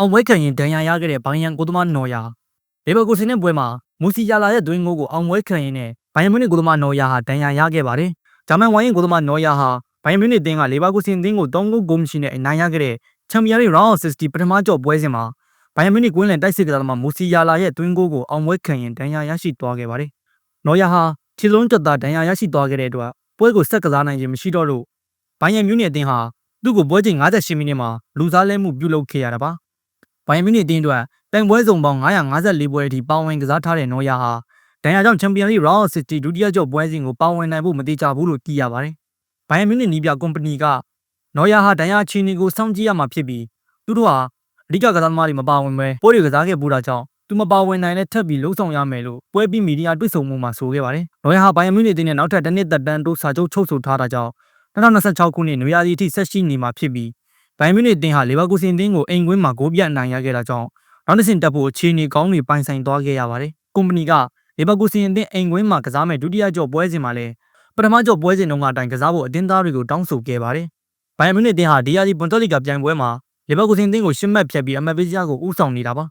အောင်ပွဲခံရင်ဒဏ်ရာရခဲ့တဲ့ဘိုင်ယန်ကိုသမားနော်ယာလေဘာကိုစင်တဲ့ပွဲမှာမူစီယာလာရဲ့သွင်းငိုးကိုအောင်ပွဲခံရင်နဲ့ဘိုင်ယန်မြူနစ်ကိုသမားနော်ယာဟာဒဏ်ရာရခဲ့ပါတယ်ဂျာမန်ဝိုင်းရင်ကိုသမားနော်ယာဟာဘိုင်ယန်မြူနစ်တင်းကလေဘာကိုစင်တင်းကို3ဂိုးဂိုးမရှိနဲ့အနိုင်ရခဲ့တဲ့ချန်ပီယံလိရောင်း60ပထမကြော့ပွဲစဉ်မှာဘိုင်ယန်မြူနစ်ကွင်းလန်တိုက်စစ်ကစားသမားမူစီယာလာရဲ့သွင်းဂိုးကိုအောင်ပွဲခံရင်ဒဏ်ရာရရှိသွားခဲ့ပါတယ်နော်ယာဟာခြေလုံးတက်တာဒဏ်ရာရရှိသွားခဲ့တဲ့အတွက်ပွဲကိုဆက်ကစားနိုင်ခြင်းမရှိတော့လို့ဘိုင်ယန်မြူနစ်အသင်းဟာသူ့ကိုပွဲချိန်58မိနစ်မှာလူစားလဲမှုပြုလုပ်ခဲ့ရတာပါ ဘိုင်ယန်မြူနစ်အသင်းအတွက်တန်ပွဲစုံပေါင်း954ပွဲအထိပါဝင်ကစားထားတဲ့နော်ယာဟာဒဏ်ရာကြောင့်ချန်ပီယံလိရောင်း60ဒုတိယကြော့ပွဲစဉ်ကိုပါဝင်နိုင်ဖို့မတိကျဘူးလို့သိရပါတယ်ဘိုင်ယန်မြူနစ်နီးပြကုမ္ပဏီကနော်ယာဟာဒဏ်ရာအခြေအနေကိုစောင့်ကြည့်ရမှာဖြစ်ပြီးသူတို့ဟာအဓိကကစားသမားတွေမပါဝင်ပဲပွဲတွေကစားခဲ့ပူတာကြောင့်သူမပါဝင်နိုင်တဲ့ထပ်ပြီးလှုပ်ဆောင်ရမယ်လို့ပွဲပြီးမီဒီယာတွေ့ဆုံမှုမှာဆိုခဲ့ပါတယ်။နော်ယာဟာဘိုင်ယန်မြူနစ်အသင်းနဲ့နောက်ထပ်တစ်နှစ်သက်တမ်းတိုးစာချုပ်ချုပ်ဆိုထားတာကြောင့်2026ခုနှစ်နွေရာသီအထိဆက်ရှိနေမှာဖြစ်ပြီး ဘိုင်ယန်မြူနစ်အသင်းဟာလေဗာကူဆင်အသင်းကိုအိမ်ကွင်းမှာဂိုးပြတ်နိုင်ရခဲ့တာကြောင့်နောက်တစ်ဆင့်တက်ဖို့အခြေအနေကောင်းတွေပိုင်ဆိုင်သွားခဲ့ရပါတယ်။ကုမ္ပဏီကလေဗာကူဆင်အသင်းအိမ်ကွင်းမှာကစားမဲ့ဒုတိယကြော့ပွဲစဉ်မှာလည်းပထမကြော့ပွဲစဉ်တုန်းကအတိုင်းကစားဖို့အသင်းသားတွေကိုတောင်းဆိုခဲ့ပါတယ်။ဘိုင်ယန်မြူနစ်အသင်းဟာဒီယာဒီပွန်တက်လီကပြိုင်ပွဲမှာလေဗာကူဆင်အသင်းကိုရှင်းမှတ်ဖြတ်ပြီးအမတ်ပေးစရာကိုဥဆောင်နေတာပါ။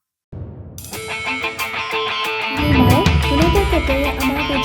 ဒီမှာ United ကတည်းကအမ